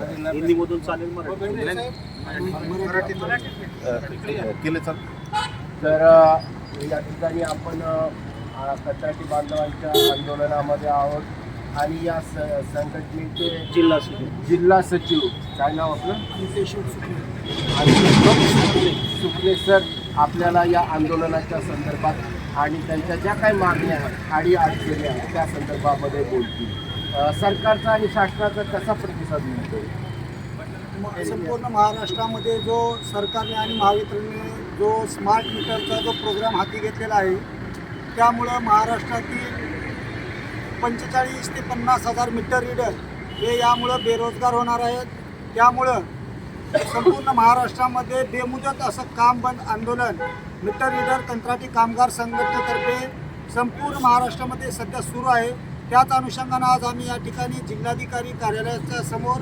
हिंदीमधून चालेल केले चाल तर या ठिकाणी आपण कंत्राटी बांधवांच्या आंदोलनामध्ये आहोत. आणि या स- संघटनेचे जिल्हा सचिव. जिल्हा सचिव. काय नाव आपलं? आणि सुकले सर आपल्याला या आंदोलनाच्या संदर्भात आणि त्यांच्या ज्या काही मागण्या आहेत आणि अडचणी आहेत त्या संदर्भामध्ये बोलतील. सरकारचा आणि शासनाचा कसा प्रतिसाद मिळतो संपूर्ण महाराष्ट्रामध्ये जो सरकारने आणि महावितरणने जो स्मार्ट मीटरचा जो प्रोग्राम हाती घेतलेला आहे त्यामुळं महाराष्ट्रातील पंचेचाळीस ते पन्नास हजार मीटर रीडर हे यामुळं बेरोजगार होणार आहेत. त्यामुळं संपूर्ण महाराष्ट्रामध्ये बेमुदत असं काम बंद आंदोलन मीटर रीडर कंत्राटी कामगार संघटनेतर्फे संपूर्ण महाराष्ट्रामध्ये सध्या सुरू आहे. त्याच अनुषंगानं आज आम्ही या ठिकाणी जिल्हाधिकारी कार्यालयाच्या समोर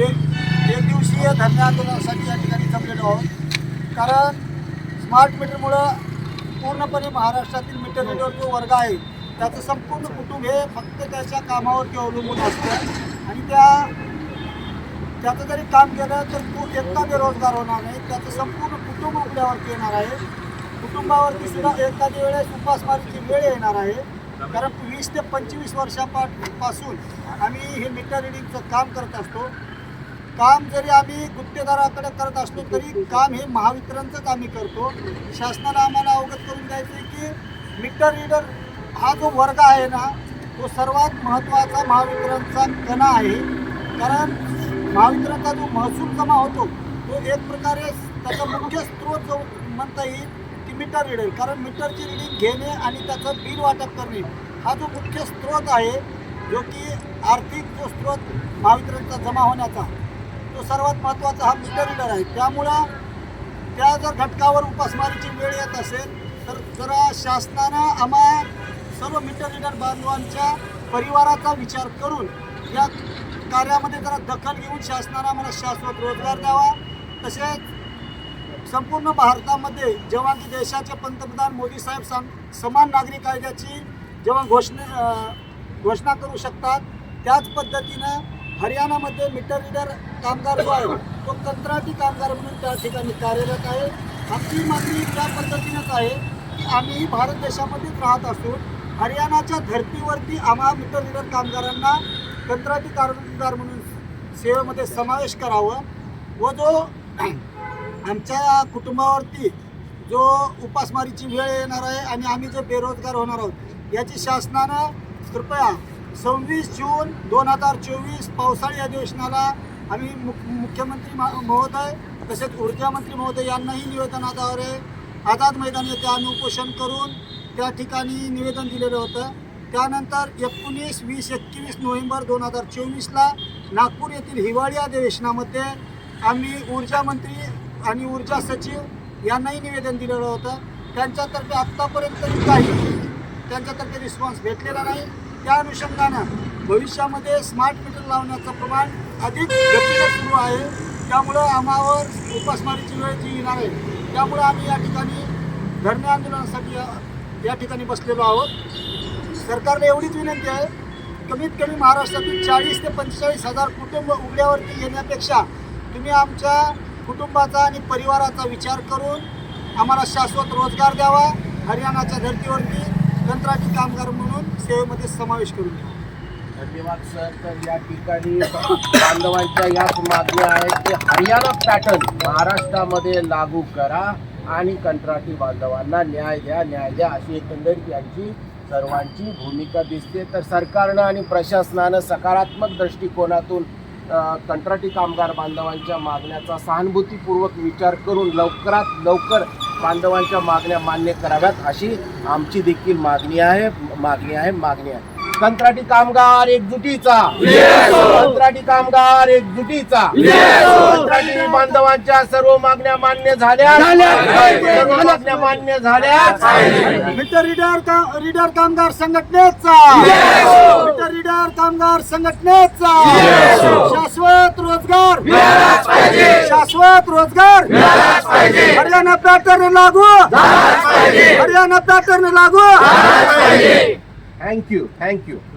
एक दिवसीय धरणे आंदोलनासाठी या ठिकाणी जमलेलो आहोत. कारण स्मार्ट मीटरमुळं पूर्णपणे महाराष्ट्रातील मीटर रीडर जो वर्ग आहे त्याचं संपूर्ण कुटुंब हे फक्त त्याच्या कामावरती अवलंबून असतं. आणि त्या त्याचं जरी काम केलं तर तो एकटा बेरोजगार होणार नाही. त्याचं संपूर्ण कुटुंब उघड्यावरती येणार आहे. कुटुंबावरती सुद्धा एखादी वेळेस उपासमारीची वेळ येणार आहे. कारण वीस ते पंचवीस वर्षापासून आम्ही हे मीटर रिडिंगचं काम करत असतो. काम जरी आम्ही गुत्तेदाराकडे करत असलो तरी काम हे महावितरणचंच आम्ही करतो. शासनाला आम्हाला अवगत करून द्यायचं आहे की मीटर रीडर हा जो वर्ग आहे ना तो सर्वात महत्त्वाचा महावितरणचा कणा आहे. कारण महावितरणचा जो महसूल जमा होतो तो एक प्रकारे त्याचा मुख्य स्रोत जो म्हणता येईल मीटर रीडर कारण मीटरची रिडिंग घेणे आणि त्याचं बिल वाटप करणे हा जो मुख्य स्रोत आहे जो की आर्थिक जो स्रोत महावितरणचा जमा होण्याचा तो सर्वात महत्त्वाचा हा मीटर रिडर आहे. त्यामुळं त्या जर घटकावर उपासमारीची वेळ येत असेल तर जरा शासनानं आम्हा सर्व मीटर रिडर बांधवांच्या परिवाराचा विचार करून या कार्यामध्ये जरा दखल घेऊन शासनानं आम्हाला शाश्वत रोजगार द्यावा. तसेच संपूर्ण भारतामध्ये जेव्हा की देशाचे पंतप्रधान मोदी साहेब सम समान नागरी कायद्याची जेव्हा घोषणा घोषणा करू शकतात त्याच पद्धतीनं हरियाणामध्ये मीटर रीडर कामगार जो आहे तो कंत्राटी कामगार म्हणून त्या ठिकाणी कार्यरत आहे. आमची मागणी त्या पद्धतीनंच आहे की आम्ही भारत देशामध्येच राहत असून हरियाणाच्या धर्तीवरती आम्हा मीटर रीडर कामगारांना कंत्राटी कामगार म्हणून सेवेमध्ये समावेश करावं. व जो आमच्या कुटुंबावरती जो उपासमारीची वेळ येणार आहे आणि आम्ही जे बेरोजगार होणार आहोत याची शासनानं कृपया सव्वीस जून दोन हजार चोवीस पावसाळी अधिवेशनाला आम्ही मुख मुख्यमंत्री महोदय तसेच ऊर्जा मंत्री महोदय यांनाही निवेदनाद्वारे आझाद मैदान येथे आम्ही उपोषण करून त्या ठिकाणी निवेदन दिलेलं होतं. त्यानंतर एकोणीस वीस एकवीस नोव्हेंबर दोन हजार चोवीसला नागपूर येथील हिवाळी अधिवेशनामध्ये आम्ही ऊर्जा मंत्री आणि ऊर्जा सचिव यांनाही निवेदन दिलेलं होतं. त्यांच्यातर्फे आत्तापर्यंत काही त्यांच्यातर्फे रिस्पॉन्स भेटलेला नाही. त्या अनुषंगानं भविष्यामध्ये स्मार्ट मीटर लावण्याचं प्रमाण अधिक गतीनं सुरू आहे. त्यामुळं आम्हावर उपासमारीची वेळ जी येणार आहे त्यामुळं आम्ही या ठिकाणी धरणे आंदोलनासाठी या- या ठिकाणी बसलेलो आहोत. सरकारला एवढीच विनंती आहे कमीत कमी महाराष्ट्रातील चाळीस ते पंचेचाळीस हजार कुटुंब उघड्यावरती येण्यापेक्षा तुम्ही आमच्या कुटुंबाचा आणि परिवाराचा विचार करून आम्हाला शाश्वत रोजगार द्यावा. हरियाणाच्या धर्तीवरती कंत्राटी कामगार म्हणून सेवेमध्ये समावेश करून घ्यावा. धन्यवाद सर. तर या ठिकाणी बांधवांच्या याच मागण्या आहेत की हरियाणा पॅटर्न महाराष्ट्रामध्ये लागू करा आणि कंत्राटी बांधवांना न्याय द्या न्याय द्या अशी एकंदरीत यांची सर्वांची भूमिका दिसते. तर सरकारनं आणि प्रशासनानं सकारात्मक दृष्टिकोनातून कंत्राटी कामगार बांधवांच्या मागण्याचा सहानुभूतीपूर्वक विचार करून लवकरात लवकर बांधवांच्या मागण्या मान्य कराव्यात अशी आमची देखील मागणी आहे मागणी आहे मागणी आहे. कंत्राटी कामगार एकजुटीचा. कंत्राटी कामगार एकजुटीचा. कंत्राटी बांधवांच्या सर्व मागण्या मान्य झाल्या सर्व मागण्या मान्य झाल्या मीटर रीडर का रीडर कामगार संघटनेचा. मिटर रीडर कामगार संघटनेचा. शाश्वत रोजगार. शाश्वत रोजगार. हरियाणा पॅटर्न लागू. हरियाणा पॅटर्न लागू. thank you. Thank you.